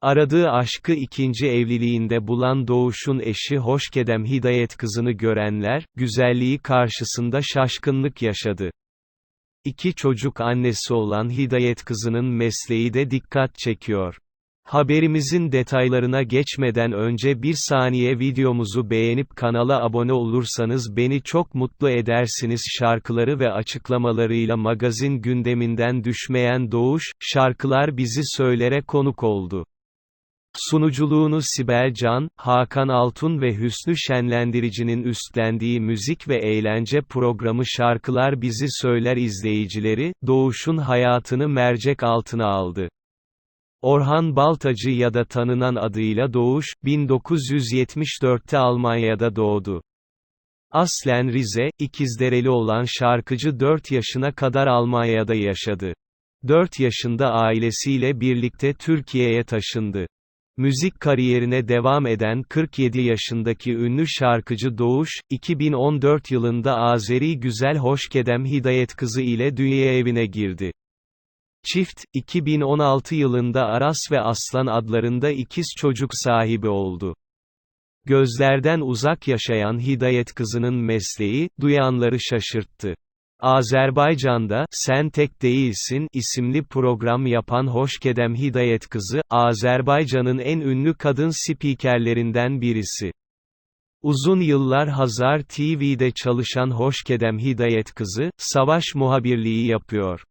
Aradığı aşkı ikinci evliliğinde bulan Doğuş'un eşi Hoşkedem Hidayet kızını görenler, güzelliği karşısında şaşkınlık yaşadı. İki çocuk annesi olan Hidayet kızının mesleği de dikkat çekiyor. Haberimizin detaylarına geçmeden önce bir saniye videomuzu beğenip kanala abone olursanız beni çok mutlu edersiniz şarkıları ve açıklamalarıyla magazin gündeminden düşmeyen Doğuş, şarkılar bizi söylere konuk oldu. Sunuculuğunu Sibel Can, Hakan Altun ve Hüsnü Şenlendirici'nin üstlendiği müzik ve eğlence programı Şarkılar Bizi Söyler izleyicileri, Doğuş'un hayatını mercek altına aldı. Orhan Baltacı ya da tanınan adıyla Doğuş, 1974'te Almanya'da doğdu. Aslen Rize, İkizdereli olan şarkıcı 4 yaşına kadar Almanya'da yaşadı. 4 yaşında ailesiyle birlikte Türkiye'ye taşındı. Müzik kariyerine devam eden 47 yaşındaki ünlü şarkıcı Doğuş, 2014 yılında Azeri güzel Hoşkedem Hidayet kızı ile dünya evine girdi. Çift, 2016 yılında Aras ve Aslan adlarında ikiz çocuk sahibi oldu. Gözlerden uzak yaşayan Hidayet kızının mesleği, duyanları şaşırttı. Azerbaycan'da, Sen Tek Değilsin, isimli program yapan Hoşkedem Hidayet kızı, Azerbaycan'ın en ünlü kadın spikerlerinden birisi. Uzun yıllar Hazar TV'de çalışan Hoşkedem Hidayet kızı, savaş muhabirliği yapıyor.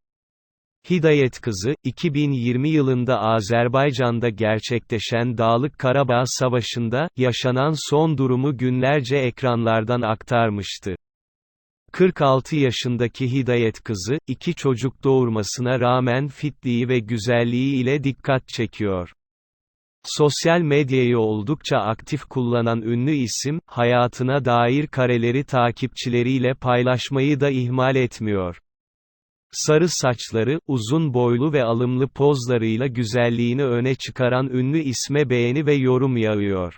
Hidayet kızı, 2020 yılında Azerbaycan'da gerçekleşen Dağlık Karabağ Savaşı'nda, yaşanan son durumu günlerce ekranlardan aktarmıştı. 46 yaşındaki Hidayet kızı, iki çocuk doğurmasına rağmen fitliği ve güzelliği ile dikkat çekiyor. Sosyal medyayı oldukça aktif kullanan ünlü isim, hayatına dair kareleri takipçileriyle paylaşmayı da ihmal etmiyor. Sarı saçları, uzun boylu ve alımlı pozlarıyla güzelliğini öne çıkaran ünlü isme beğeni ve yorum yağıyor.